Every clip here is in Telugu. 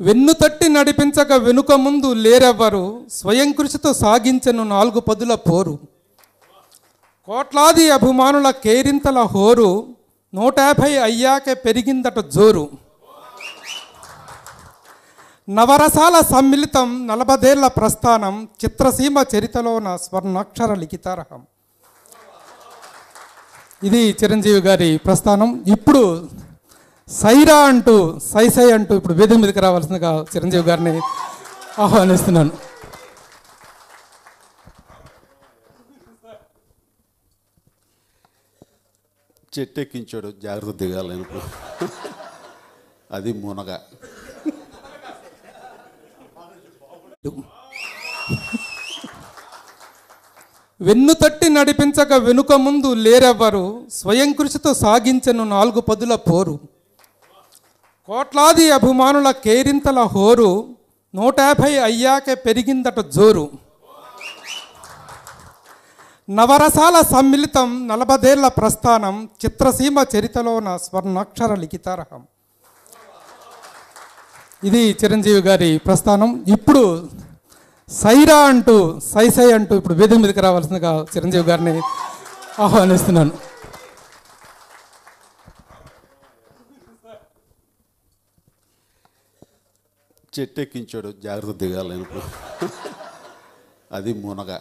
వెన్ను తట్టి నడిపించక వెనుక ముందు లేరెవ్వరు? స్వయం కృషితో సాగించను నాలుగు పదుల పోరు. కోట్లాది అభిమానుల కేరింతల హోరు నూట యాభై అయ్యాకే పెరిగిందట జోరు. నవరసాల సమ్మిళితం నలభదేళ్ళ ప్రస్థానం చిత్రసీమ చరితలోన స్వర్ణాక్షర లిఖితారహం. ఇది చిరంజీవి గారి ప్రస్థానం. ఇప్పుడు సైరా అంటూ సై సై అంటూ ఇప్పుడు వేదిక మీదకి రావాల్సిందిగా చిరంజీవి గారిని ఆహ్వానిస్తున్నాను. చెట్టెక్కించాడు జాగ్రత్త దిగాలి అది మునగ. వెన్ను తట్టి నడిపించక వెనుక ముందు లేరెవ్వరు? స్వయం కృషితో సాగించను నాలుగు పదుల పోరు. కోట్లాది అభిమానుల కేరింతల హోరు నూట యాభై అయ్యాకే పెరిగిందట జోరు. నవరసాల సమ్మిళితం నలభదేళ్ళ ప్రస్థానం చిత్రసీమ చరితలోన స్వర్ణాక్షర లిఖితారహం. ఇది చిరంజీవి గారి ప్రస్థానం. ఇప్పుడు సైరా అంటూ సై సై అంటూ ఇప్పుడు వేదిక మీదకి రావాల్సిందిగా చిరంజీవి గారిని ఆహ్వానిస్తున్నాను. చెట్టు ఎక్కించాడు జాగ్రత్త దిగాలి ఇప్పుడు. అది మునగ.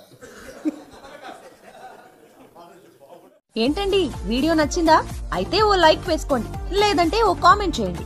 ఏంటండి? వీడియో నచ్చిందా? అయితే ఓ లైక్ వేసుకోండి. లేదంటే ఓ కామెంట్ చేయండి.